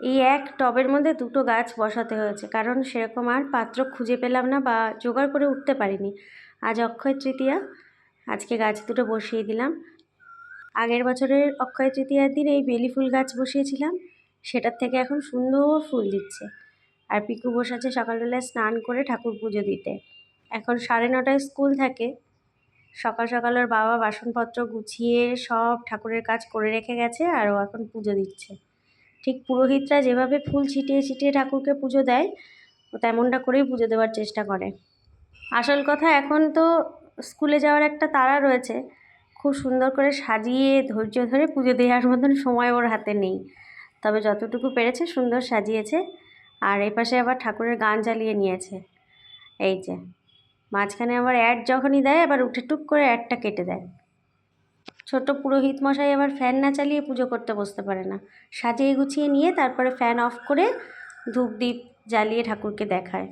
এই এক টবের মধ্যে দুটো গাছ বসাতে হয়েছে, কারণ সেরকম আর পাত্র খুঁজে পেলাম না বা জোগাড় করে উঠতে পারিনি। আজ অক্ষয় তৃতীয়া, আজকে গাছ দুটো বসিয়ে দিলাম। আগের বছরের অক্ষয় তৃতীয়ার দিন এই বেলি ফুল গাছ বসিয়েছিলাম, সেটার থেকে এখন সুন্দর ফুল দিচ্ছে। আর পিকু বসাচ্ছে সকালবেলায় স্নান করে ঠাকুর পুজো দিতে। এখন সাড়ে নটায় স্কুল থাকে। সকাল সকাল ওর বাবা বাসনপত্র গুছিয়ে সব ঠাকুরের কাজ করে রেখে গেছে আর ও এখন পুজো দিচ্ছে। ঠিক পুরোহিতরা যেভাবে ফুল ছিটিয়ে ছিটিয়ে ঠাকুরকে পুজো দেয়, তেমনটা করেই পুজো দেওয়ার চেষ্টা করে। আসল কথা, এখন তো স্কুলে যাওয়ার একটা তারা রয়েছে। খুব সুন্দর করে সাজিয়ে, ধৈর্য ধরে পুজো দেওয়ার মতন সময় ওর হাতে নেই। তবে যতটুকু পেরেছে সুন্দর সাজিয়েছে আর এই পাশে আবার ঠাকুরের গান চালিয়ে নিয়েছে। এই যে, মাঝখানে আবার অ্যাড যখনই দেয়, আবার উঠে টুক করে অ্যাডটা কেটে দেয়। ছোট পুরোহিত মশাই আবার ফ্যান না চালিয়ে পুজো করতে বসতে পারে না। সাজিয়ে গুছিয়ে নিয়ে তারপরে ফ্যান অফ করে ধূপ দ্বীপ জ্বালিয়ে ঠাকুরকে দেখায়।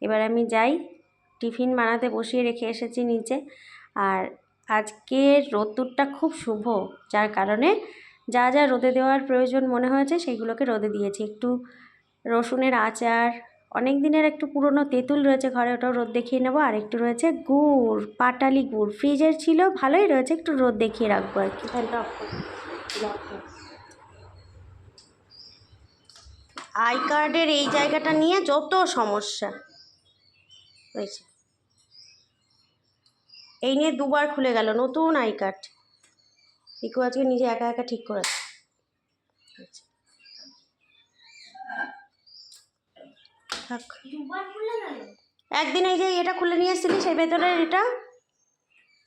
এবার আমি যাই, টিফিন বানাতে বসিয়ে রেখে এসেছি নিচে। আর আজকের রোদ্দুরটা খুব শুভ, যার কারণে যা যা রোদে দেওয়ার প্রয়োজন মনে হয়েছে সেইগুলোকে রোদে দিয়েছি। একটু রসুনের আচার অনেক দিনের একটু পুরনো তেঁতুল রয়েছে ঘরে ওটাও রোদ দেখিয়ে নেব। আর একটু রয়েছে গুড় পাটালি গুড়। ফ্রিজের ছিল ভালোই রয়েছে একটু রোদ দেখিয়ে রাখব আর কি। করে। আই কার্ডের এই জায়গাটা নিয়ে যত সমস্যা হয়েছে এই নিয়ে দুবার খুলে গেল নতুন আই কার্ড। পিকু আজকে নিজে একা একা ঠিক করেছে। আচ্ছা। থাক। একদিন এই যে এটা খুলে নিয়ে এসেছিলি সেই ভেতরের এটা?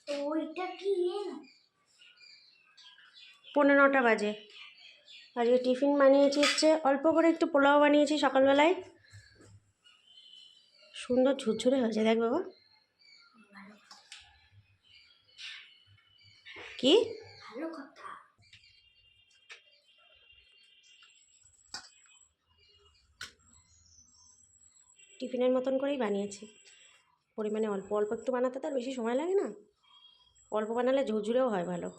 তো ওইটা কি? না পনেরো নটা বাজে। আজকে টিফিন বানিয়েছি হচ্ছে অল্প করে একটু পোলাও বানিয়েছি সকালবেলায়। সুন্দর ঝুরঝুরে হয়েছে দেখ বাবা। কি? ভালো টিফিনের মতন করেই বানিয়েছি। পরিমাণে অল্প অল্প একটু বানাতে তো আর বেশি সময় লাগে না। অল্প বানালে ঝুরঝুরেও হয় ভালো।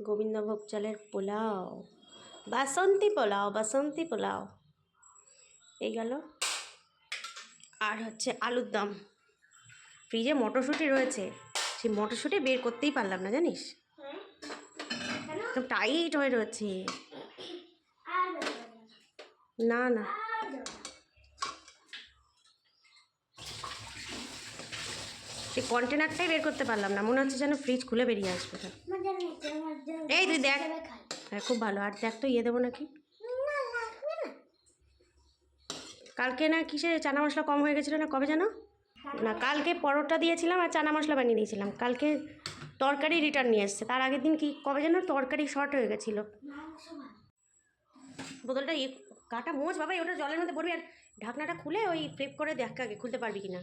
গোবিন্দভোগ চালের পোলাও বাসন্তী পোলাও বাসন্তী পোলাও। এই গেল। আর হচ্ছে আলুর দম। ফ্রিজে মটরশুঁটি রয়েছে। সেই মটরশুঁটি বের করতেই পারলাম না জানিস? একদম টাইট হয়ে রয়েছে। না না। সেই কন্টেনারটাই বের করতে পারলাম না। মনে হচ্ছে যেন ফ্রিজ খুলে বেরিয়ে আসবে এই তুই দেখ। হ্যাঁ খুব ভালো। আর দেখ তো ইয়ে দেবো নাকি? কালকে না কিসে চানা মশলা কম হয়ে গেছিল না? কবে জানো? না, কালকে পরোটা দিয়েছিলাম আর চানা মশলা বানিয়ে দিয়েছিলাম। কালকে তরকারি রিটার্ন নিয়ে এসছে। তার আগের দিন কি, কবে যেন তরকারি শর্ট হয়ে গেছিল। বোতলটা ইয়ে কাটা মোচ বাবা ওটা জলের মধ্যে পড়বি আর ঢাকনাটা খুলে ওই ফ্লিপ করে দেখ আগে খুলতে পারবি কি না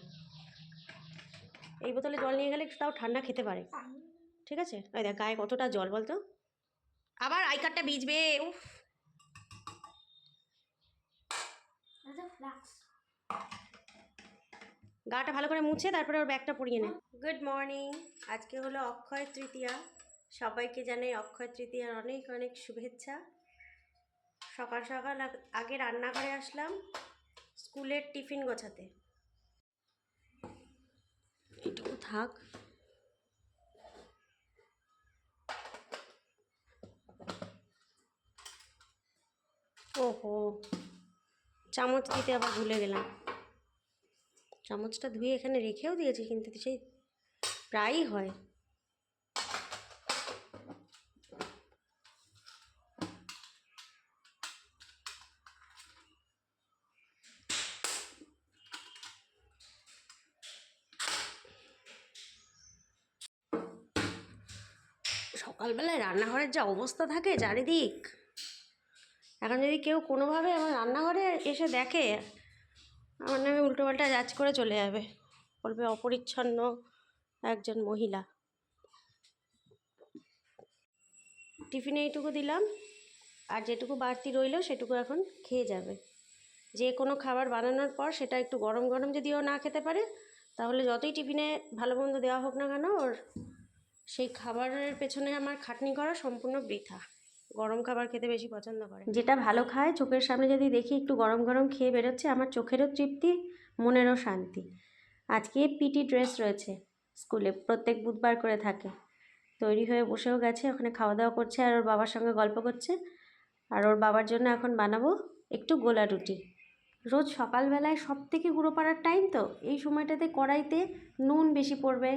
এই বোতলে জল নিয়ে গেলে তাও ঠান্ডা খেতে পারে। ঠিক আছে? ওই দেখ গায়ে কতটা জল বলতো? আবার আই কার্ডটা ভিজবে উফ। গাটা ভালো করে মুছে তারপরে ওর ব্যাগটা পরিয়ে নে। গুড মর্নিং আজকে হলো অক্ষয় তৃতীয়া। সবাইকে জানাই অক্ষয় তৃতীয়ার অনেক অনেক শুভেচ্ছা। সকাল সকাল আগ- রান্নাঘরে আসলাম, স্কুলের টিফিন গোছাতে। এটুকু থাক। ওহো, চামচ দিতে আবার ভুলে গেলাম। চামচটা ধুয়ে এখানে রেখেও দিয়েছি, কিন্তু সেই প্রায়ই হয়। সকালবেলায় রান্নাঘরের যা অবস্থা থাকে চারিদিক। এখন যদি কেউ কোনোভাবে আমার রান্নাঘরে এসে দেখে, আমার নামে উল্টোপাল্টা জাজ করে চলে যাবে। বলবে, অপরিচ্ছন্ন একজন মহিলা। টিফিনে এইটুকু দিলাম, আর যেটুকু বাড়তি রইল সেটুকু এখন খেয়ে যাবে। যে কোনো খাবার বানানোর পর সেটা একটু গরম গরম যদি ও না খেতে পারে, তাহলে যতই টিফিনে ভালো মন্দ দেওয়া হোক না কেন, ওর সেই খাবারের পেছনে আমার খাটনি করা সম্পূর্ণ বৃথা। গরম খাবার খেতে বেশি পছন্দ করে। যেটা ভালো খায়, চোখের সামনে যদি দেখি একটু গরম গরম খেয়ে বেরোচ্ছে, আমার চোখেরও তৃপ্তি, মনেরও শান্তি। আজকে পিটি ড্রেস রয়েছে স্কুলে, প্রত্যেক বুধবার করে থাকে। তৈরি হয়ে বসেও গেছে, ওখানে খাওয়া দাওয়া করছে আর ওর বাবার সঙ্গে গল্প করছে। আর ওর বাবার জন্য এখন বানাবো একটু গোলা রুটি। রোজ সকালবেলায় সব থেকে গুঁড়ো পাড়ার টাইম তো? এই সময়টাতে কড়াইতে নুন বেশি পড়বে,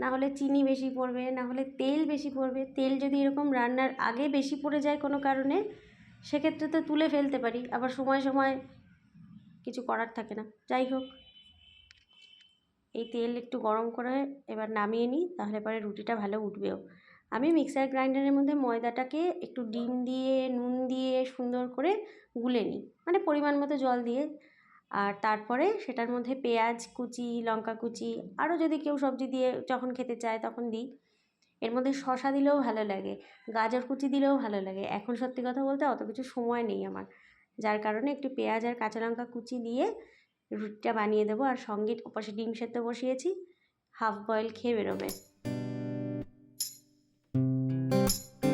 না হলে চিনি বেশি পড়বে, না হলে তেল বেশি পড়বে। তেল যদি এরকম রান্নার আগে বেশি পড়ে যায় কোনো কারণে, সেক্ষেত্রে তো তুলে ফেলতে পারি। আবার সময় সময় কিছু করার থাকে না। যাই হোক, এই তেল একটু গরম করে এবার নামিয়ে নিই, তাহলে পরে রুটিটা ভালো উঠবেও। আমি মিক্সার গ্রাইন্ডারের মধ্যে ময়দাটাকে একটু ডিম দিয়ে, নুন দিয়ে সুন্দর করে গুলে নিই। মানে পরিমাণ মতো জল দিয়ে। আর তারপরে সেটার মধ্যে পেঁয়াজ কুচি, লঙ্কা কুচি, আরও যদি কেউ সবজি দিয়ে যখন খেতে চায় তখন দিই। এর মধ্যে শশা দিলেও ভালো লাগে, গাজর কুচি দিলেও ভালো লাগে। এখন সত্যি কথা বলতে অত কিছু সময় নেই আমার। যার কারণে একটু পেঁয়াজ আর কাঁচা লঙ্কা কুচি দিয়ে রুটিটা বানিয়ে দেবো। আর সঙ্গে ওপাশে ডিম সেদ্ধ বসিয়েছি, হাফ বয়েল খেয়ে বেরোবে। Thank you.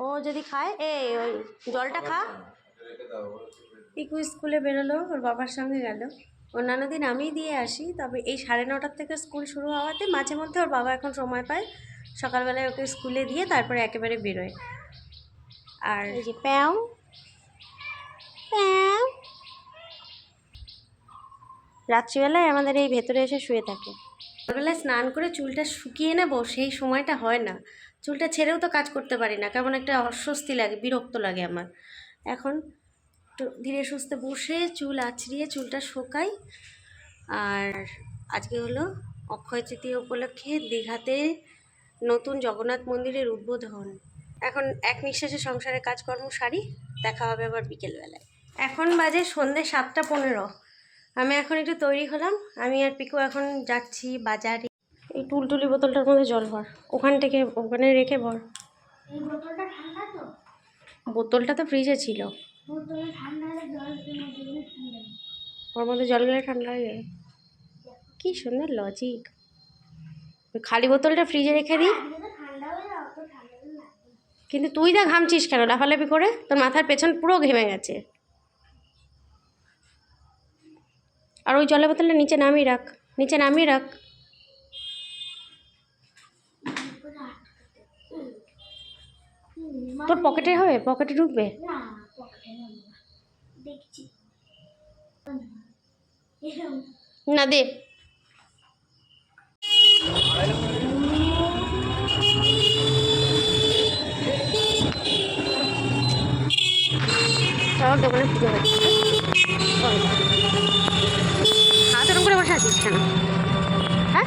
ও যদি খায় এ ওই জলটা খা। পিকু স্কুলে বেরোলো ওর বাবার সঙ্গে গেল। অন্যান্য দিন আমিই দিয়ে আসি তবে এই সাড়ে নটার থেকে স্কুল শুরু হওয়াতে মাঝে মধ্যে ওর বাবা এখন সময় পায়। সকালবেলায় ওকে স্কুলে দিয়ে তারপরে একেবারে বেরোয়। আর এই যে প্যাও। প্যাও। রাত্রিবেলায় আমাদের এই ভেতরে এসে শুয়ে থাকে। সকালবেলায় স্নান করে চুলটা শুকিয়ে নেব সেই সময়টা হয় না। চুলটা ছেড়েও তো কাজ করতে পারি না। কেমন একটা অস্বস্তি লাগে, বিরক্ত লাগে আমার। এখন ধীরে সুস্থে বসে চুল আছড়িয়ে চুলটা শোকাই। আর আজকে হলো অক্ষয় তৃতীয় উপলক্ষে দীঘাতে নতুন জগন্নাথ মন্দিরের উদ্বোধন। এখন এক নিঃশ্বাসে সংসারের কাজকর্ম সারি, দেখা হবে আবার বিকেলবেলায়। এখন বাজে সন্ধে সাতটা পনেরো। আমি এখন একটু তৈরি হলাম। আমি আর পিকু এখন যাচ্ছি বাজারে। এই টুলটুলি বোতলটার মধ্যে জল ভর। ওখান থেকে ওখানে রেখে ভর। বোতলটা তো। ফ্রিজে ছিল। ওর মধ্যে জল গেলে ঠান্ডা হয়ে যাবে। কি সুন্দর লজিক খালি বোতলটা ফ্রিজে রেখে দিই। কিন্তু তুই না ঘামছিস কেন? লাফালাফি করে? তোর মাথার পেছন পুরো ঘেমে গেছে। আর ওই জলের বোতলটা নিচে নামিয়ে রাখ। নিচে নামিয়ে রাখ। তোর পকেটে হবে? পকেটে ঢুকবে? না পকেটে নেব না। দেখছি। না দে। আমার দোকানে পুজো হচ্ছে হাত ওরকম করে বসে আছিস কেন? হ্যাঁ?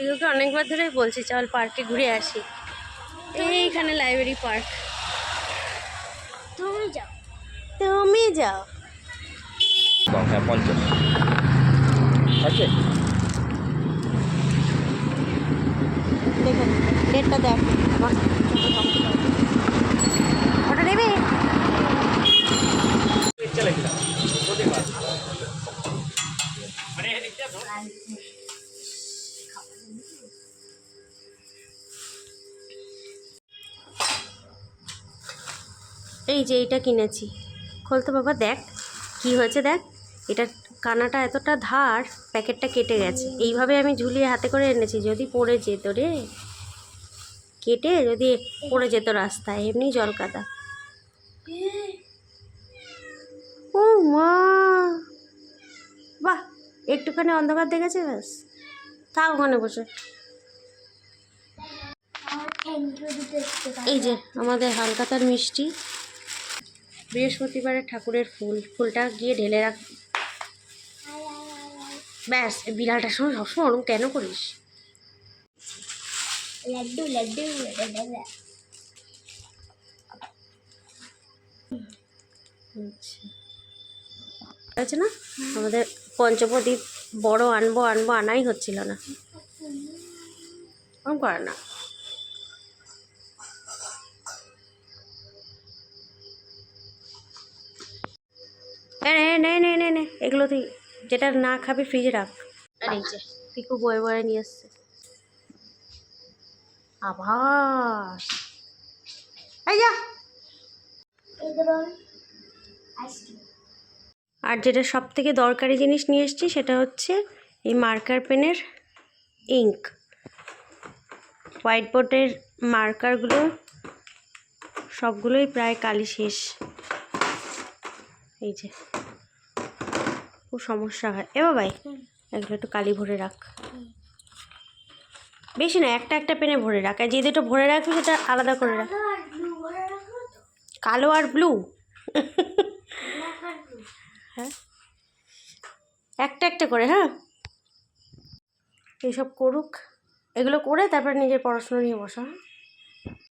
এগুলোকে অনেকবার ধরেই বলছি চল পার্কে ঘুরে আসি। এইখানে লাইব্রেরি পার্ক তুমি যাও। তুমি যাও। হ্যাঁ পঞ্চম আছে? দেখে ডেটটা দেখ। যে এইটা কিনেছি। খোলতো বাবা দেখ কি হয়েছে দেখ। এটা কানাটা এতটা ধার প্যাকেটটা কেটে গেছে। এইভাবে আমি ঝুলিয়ে হাতে করে এনেছি যদি পড়ে যেত রে। কেটে যদি পড়ে যেত রাস্তায় এমনি জল কাদা। ও মা! বাহ একটুখানি অন্ধকার দেখেছে ব্যাস। থাক ওখানে বসে। এই যে আমাদের হালকাতার মিষ্টি। বৃহস্পতিবারের ঠাকুরের ফুল ফুলটা গিয়ে ঢেলে রাখ ব্যাস বিড়ালটার সঙ্গে সবসময় ওরকম কেন করিস? লাড্ডু লাড্ডু লাড্ডু আচ্ছা। আছে না? আমাদের পঞ্চপ্রদীপ বড় আনব আনব আনাই হচ্ছিল না। ওরকম করে না। নে নে নে নে এগুলো তুই যেটা না খাবি ফ্রিজে রাখ। আর এই যে পিকু বয়ে বয়ে নিয়ে এসছে আবার এই যা। আর যেটা সব থেকে দরকারি জিনিস নিয়ে এসেছি সেটা হচ্ছে এই মার্কার পেনের ইঙ্ক। হোয়াইট বোর্ডের মার্কারগুলো সবগুলোই প্রায় কালি শেষ। এই যে। খুব সমস্যা হয়। এ বাবাই এগুলো একটু কালি ভরে রাখ। বেশি না, একটা একটা পেনে ভরে রাখ। আর যে দুটো ভরে রাখবি সেটা আলাদা করে রাখ। কালো আর ব্লু? হ্যাঁ? একটা একটা করে হ্যাঁ? এইসব করুক। এগুলো করে তারপরে নিজের পড়াশোনা নিয়ে বসা। হ্যাঁ?